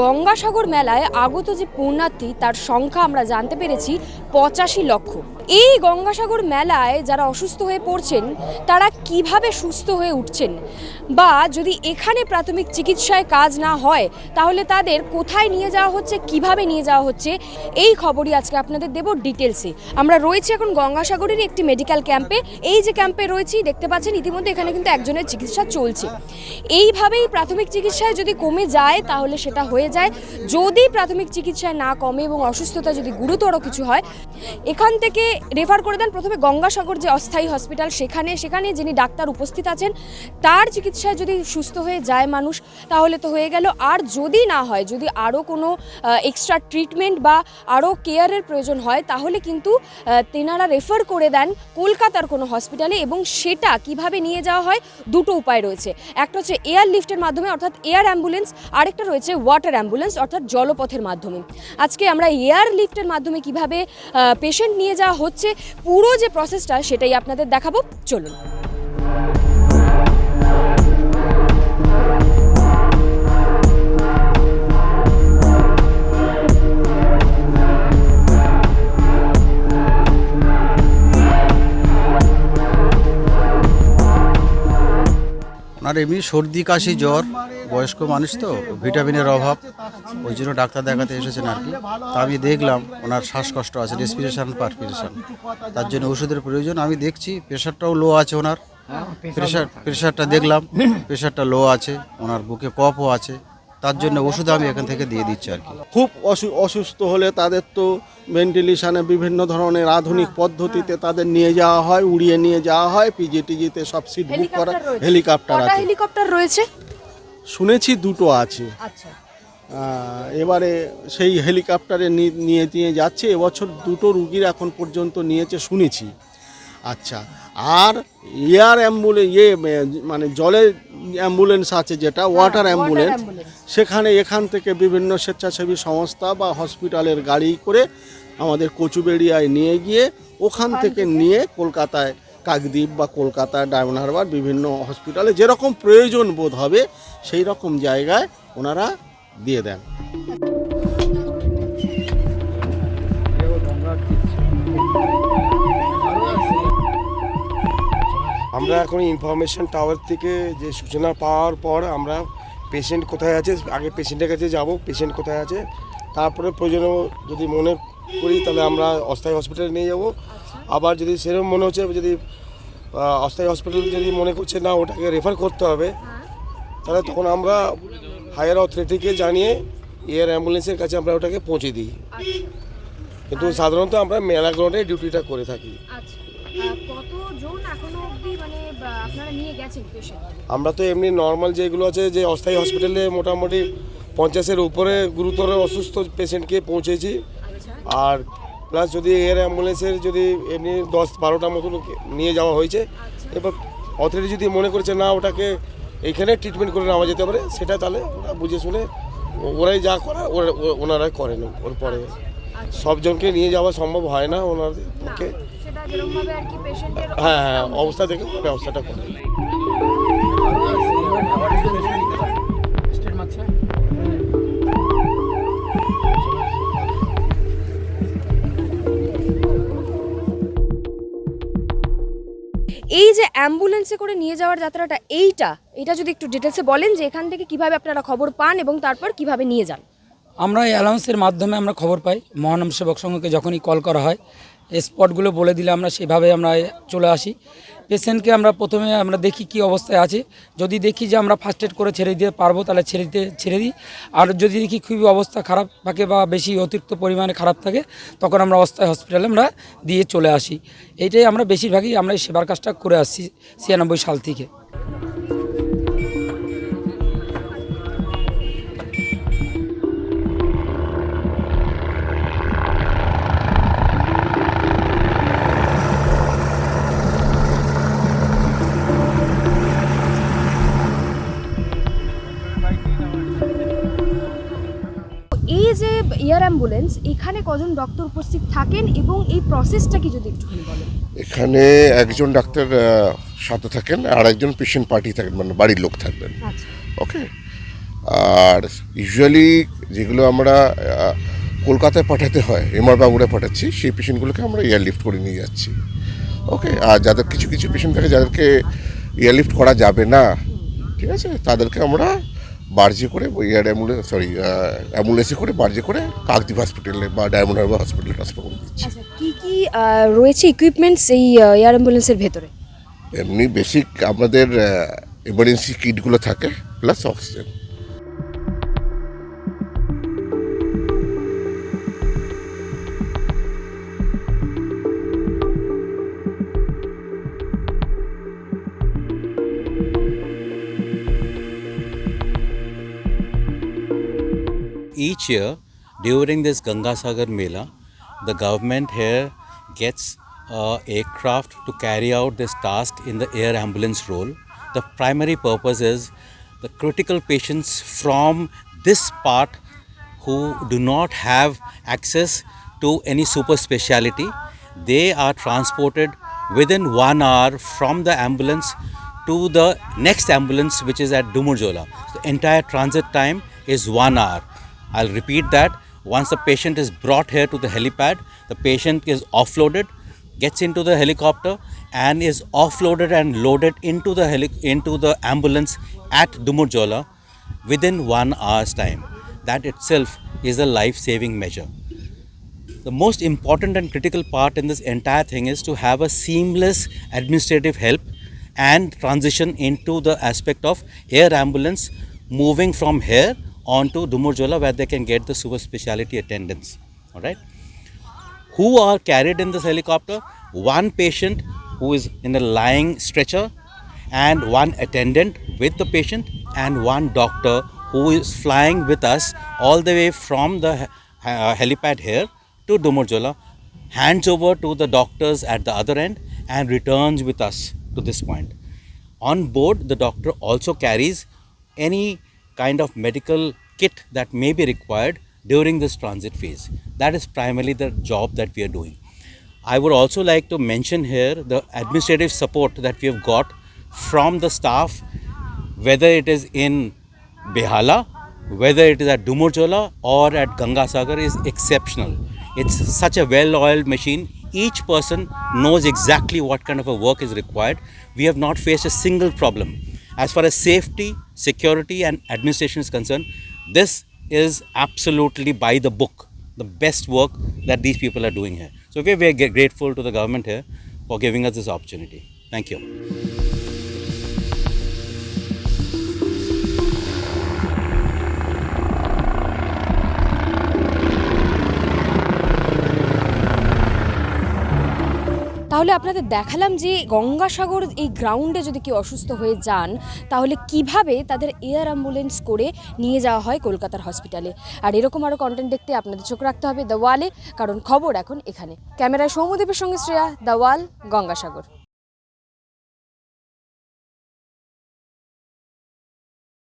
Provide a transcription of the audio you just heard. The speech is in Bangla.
গঙ্গাসাগর মেলায় আগত যে পুণ্যার্থী তার সংখ্যা আমরা জানতে পেরেছি পঁচাশি লক্ষ। এই গঙ্গাসাগর মেলায় যারা অসুস্থ হয়ে পড়ছেন, তারা কীভাবে সুস্থ হয়ে উঠছেন? বা যদি এখানে প্রাথমিক চিকিৎসায় কাজ না হয়, তাহলে তাদের কোথায় নিয়ে যাওয়া হচ্ছে, কীভাবে নিয়ে যাওয়া হচ্ছে? এই খবরই আজকে আপনাদের দেব ডিটেলসে। আমরা রয়েছি এখন গঙ্গাসাগরেরই একটি মেডিকেল ক্যাম্পে। এই যে ক্যাম্পে রয়েছি, দেখতে পাচ্ছেন ইতিমধ্যে এখানে কিন্তু একজনের চিকিৎসা চলছে। এইভাবেই প্রাথমিক চিকিৎসায় যদি কমে যায়, তাহলে সেটা হয়ে যায়। যদি প্রাথমিক চিকিৎসায় না কমে এবং অসুস্থতা যদি গুরুতর কিছু হয়, এখান থেকে রেফার করে দেন। প্রথমে গঙ্গাসাগর যে অস্থায়ী হসপিটাল সেখানে সেখানে যিনি ডাক্তার উপস্থিত আছেন, তার চিকিৎসায় যদি সুস্থ হয়ে যায় মানুষ, তাহলে তো হয়ে গেল। আর যদি না হয়, যদি আরও কোনো এক্সট্রা ট্রিটমেন্ট বা আরও কেয়ারের প্রয়োজন হয়, তাহলে কিন্তু তেনারা রেফার করে দেন কলকাতার কোনো হসপিটালে এবং সেটা কীভাবে নিয়ে যাওয়া হয়, দুটো উপায় রয়েছে। একটা হচ্ছে এয়ার লিফটের মাধ্যমে, অর্থাৎ এয়ার অ্যাম্বুলেন্স আরেকটা রয়েছে ওয়াটার অ্যাম্বুলেন্স অর্থাৎ জলপথের মাধ্যমে। আজকে আমরা এয়ার লিফটের মাধ্যমে কীভাবে পেশেন্ট নিয়ে যাওয়া হচ্ছে পুরো যে প্রসেসটা সেটাই আপনাদের দেখাবো। চলুন। ওনার এমনি সর্দি কাশি জ্বর বয়স্ক মানুষ তো ভিটামিনের অভাব। ওই জন্য ডাক্তার দেখাতে এসেছেন আর কি। তা আমি দেখলাম ওনার শ্বাসকষ্ট আছে রেসপিরেশন পারপিরেশন। তার জন্য ওষুধের প্রয়োজন আমি দেখছি প্রেশারটাও লো আছে ওনার। প্রেশার প্রেশারটা দেখলাম প্রেশারটা লো আছে ওনার বুকে কফও আছে। তার জন্য ওষুধ আমি এখান থেকে দিয়ে দিচ্ছি আর কি। খুব অসু- অসুস্থ হলে তাদের তো ভেন্টিলেশনে বিভিন্ন ধরনের আধুনিক পদ্ধতিতে তাদের নিয়ে যাওয়া হয় উড়িয়ে নিয়ে যাওয়া হয় পিজি পিজিটিজিতে সব সিট বুক করা হেলিকপ্টার আছে। হেলিকপ্টার রয়েছে? শুনেছি দুটো আছে। আচ্ছা। এবারে সেই হেলিকপ্টারে নিয়ে নিয়ে যাচ্ছে। এবছর দুটো রুগীর এখন পর্যন্ত নিয়েছে শুনেছি। আচ্ছা আর এয়ার অ্যাম্বুলেন্স ইয়ে মানে জলের অ্যাম্বুলেন্স আছে যেটা ওয়াটার অ্যাম্বুলেন্স সেখানে এখান থেকে বিভিন্ন স্বেচ্ছাসেবী সংস্থা বা হসপিটালের গাড়ি করে আমাদের কচুবেড়িয়ায় নিয়ে গিয়ে ওখান থেকে নিয়ে কলকাতায় কাকদ্বীপ বা কলকাতায় ডায়মন্ড হারবার বিভিন্ন হসপিটালে যেরকম প্রয়োজন বোধ হবে সেই রকম জায়গায় ওনারা দিয়ে দেন। আমরা এখন ইনফরমেশন টাওয়ার থেকে যে সূচনা পাওয়ার পর আমরা পেশেন্ট কোথায় আছে আগে পেশেন্টের কাছে যাব পেশেন্ট কোথায় আছে তারপরে প্রয়োজন যদি মনে করি তাহলে আমরা অস্থায়ী হসপিটালে নিয়ে যাব। আবার যদি সেরকম মনে হচ্ছে যদি অস্থায়ী হসপিটাল যদি মনে করছে না ওটাকে রেফার করতে হবে তাহলে তখন আমরা হায়ার অথরিটিকে জানিয়ে এয়ার অ্যাম্বুলেন্সের কাছে আমরা ওটাকে পৌঁছে দিই। কিন্তু সাধারণত আমরা মেলা গ্রাউন্ডে ডিউটিটা করে থাকি আচ্ছা কতজন এখনও অবধি মানে আপনারা নিয়ে গেছেন পেশেন্ট আমরা তো এমনি নর্মাল যেগুলো আছে যে অস্থায়ী হসপিটালে মোটামুটি পঞ্চাশের উপরে গুরুতর অসুস্থ পেশেন্টকে পৌঁছেছি। আচ্ছা। আর প্লাস যদি এয়ার অ্যাম্বুলেন্সের যদি এমনি দশ বারোটা মতন নিয়ে যাওয়া হয়েছে এবার অথরিটি যদি মনে করছে না ওটাকে এখানে ট্রিটমেন্ট করে নেওয়া যেতে পারে সেটা তাহলে ওরা বুঝে শুনে ওরাই যা করার ওরা- ওনারাই করেন। ওর পরে সবজনকে নিয়ে যাওয়া সম্ভব হয় না ওনাদের পক্ষে। হ্যাঁ হ্যাঁ অবস্থা দেখে ব্যবস্থাটা করে। এই যে অ্যাম্বুলেন্সে করে নিয়ে যাওয়ার যাত্রাটা এইটা এটা যদি একটু ডিটেলসে বলেন যে এখান থেকে কীভাবে আপনারা খবর পান এবং তারপর কীভাবে নিয়ে যান। আমরা এই অ্যালাউন্সের মাধ্যমে আমরা খবর পাই। মহানাম সেবক সংঘকে যখনই কল করা হয় স্পটগুলো বলে দিলে আমরা সেভাবে আমরা চলে আসি। পেশেন্টকে আমরা প্রথমে আমরা দেখি কি অবস্থায় আছে। যদি দেখি যে আমরা ফার্স্ট এড করে ছেড়ে দিতে পারব, তাহলে ছেড়ে দিতে, ছেড়ে দিই। আর যদি দেখি খুবই অবস্থা খারাপ থাকে বা বেশি অতিরিক্ত পরিমাণে খারাপ থাকে, তখন আমরা অস্থায়ী হসপিটালে আমরা দিয়ে চলে আসি। এইটাই আমরা বেশিরভাগই আমরা এই সেবার কাজটা করে আসছি ছিয়ানব্বই সাল থেকে। এয়ার অ্যাম্বুলেন্স এখানে কজন ডক্টর উপস্থিত থাকেন এবং এই প্রসেসটা কি যদি একটুখানি বলেন? এখানে একজন ডাক্তার সাথে থাকেন আর একজন পেশেন্ট পার্টি থাকেন মানে বাড়ির লোক থাকবেন। আচ্ছা। ওকে? আর ইউজুয়ালি যেগুলো আমরা কলকাতায় পাঠাতে হয় এমআর বাবুরা পাঠাচ্ছি সেই পেশেন্টগুলোকে আমরা এয়ারলিফট করে নিয়ে যাচ্ছি। ওকে? আর যাদের কিছু কিছু পেশেন্ট থাকে যাদেরকে এয়ারলিফট করা যাবে না ঠিক আছে? তাদেরকে আমরা বার্জে করে এয়ার অ্যাম্বুলেন্স সরি অ্যাম্বুলেন্সে করে বার্জে করে কাকদ্বীপ হসপিটালে বা ডায়মন্ড হারবার হসপিটালে ট্রান্সফার করে দিচ্ছি। কী কি কি রয়েছে ইকুইপমেন্টস এই এয়ার অ্যাম্বুলেন্সের ভেতরে? এমনি বেসিক আমাদের এমার্জেন্সি কিটগুলো থাকে plus oxygen each year during this Ganga Sagar Mela, the government here gets uh, aircraft to carry out this task in the air ambulance role. The primary purpose is the critical patients from this part who do not have access to any super speciality, they are transported within one hour from the ambulance to the next ambulance, which is at Dumurjola. The entire transit time is one hour. I'll repeat that. Once the patient is brought here to the helipad, the patient is offloaded, gets into the helicopter, and is offloaded and loaded into the heli- into the ambulance at Dumurjola within one hour's time. That itself is a life-saving measure. The most important and critical part in this entire thing is to have a seamless administrative help and transition into the aspect of air ambulance moving from here on to Dumurjola where they can get the super speciality attendance. All right. Who are carried in this helicopter? One patient who is in a lying stretcher, and one attendant with the patient, and one doctor who is flying with us all the way from the uh, helipad here to Dumurjola, hands over to the doctors at the other end, and returns with us to this point. On board, the doctor also carries any kind of medical kit that may be required during this transit phase. That is primarily the job that we are doing. I would also like to mention here the administrative support that we have got from the staff, whether it is in Behala, whether it is at Dumurjola or at Gangasagar, is exceptional. It's such a well oiled machine. Each person knows exactly what kind of a work is required. We have not faced a single problem. As far as safety, security, and administration is concerned, this is absolutely by the book, the best work that these people are doing here. So we are very grateful to the government here for giving us this opportunity. Thank you. তাহলে আপনাদের দেখালাম যে গঙ্গাসাগর এই গ্রাউন্ডে যদি কেউ অসুস্থ হয়ে যান, তাহলে কীভাবে তাদের এয়ার অ্যাম্বুলেন্স করে নিয়ে যাওয়া হয় কলকাতার হসপিটালে আর এরকম আরও কন্টেন্ট দেখতে আপনাদের চোখ রাখতে হবে দ্য ওয়ালে কারণ খবর এখন এখানে। ক্যামেরায় সৌমদেবের সঙ্গে শ্রেয়া দ্য ওয়াল গঙ্গাসাগর।